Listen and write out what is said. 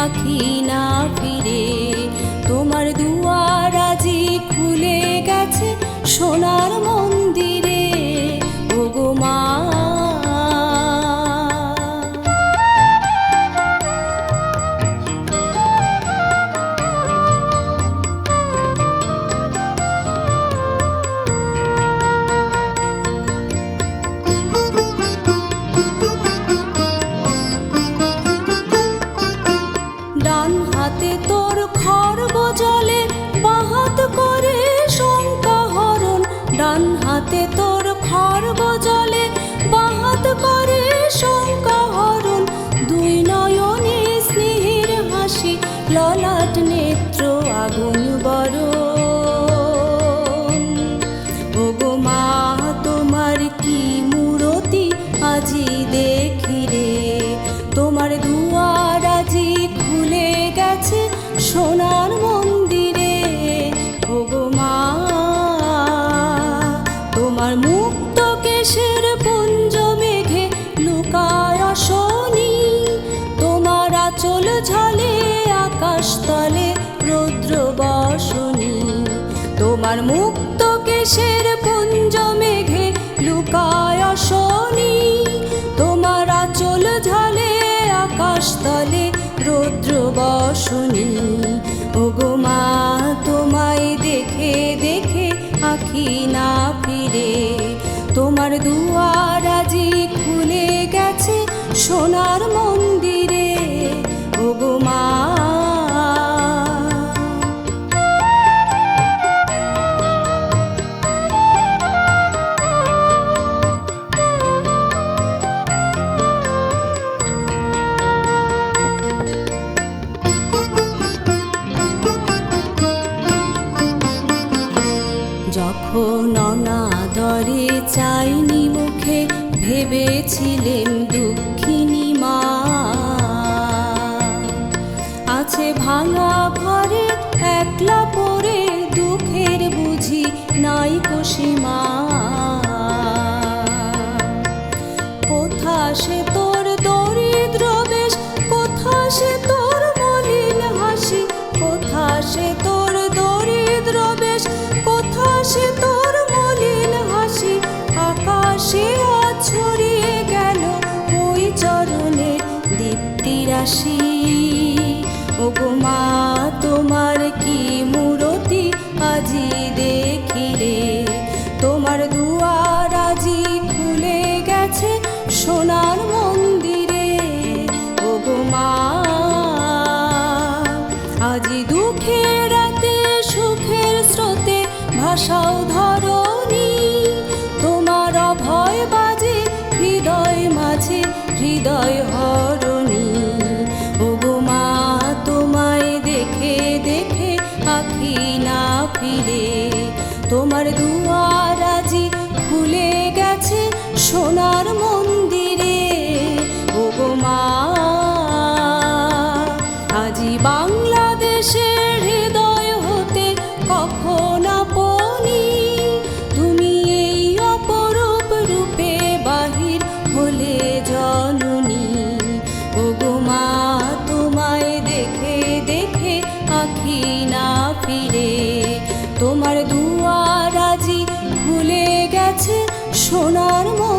পাখি না ফিরে। তোমার দুয়ার আজি খুলে গেছে সোনার হাতে তোর খর্গ জলে বাহাত করে শঙ্কা হরণ দুই নয়নে স্নেহের হাসি ললা আমার মুক্ত কেশের প ভেবেছিলেন দুঃখিনী মা। আছে ভাঙা ঘরে একলা ধরণী। তোমার অভয় বাজে হৃদয় মাঝে হৃদয় suonare mo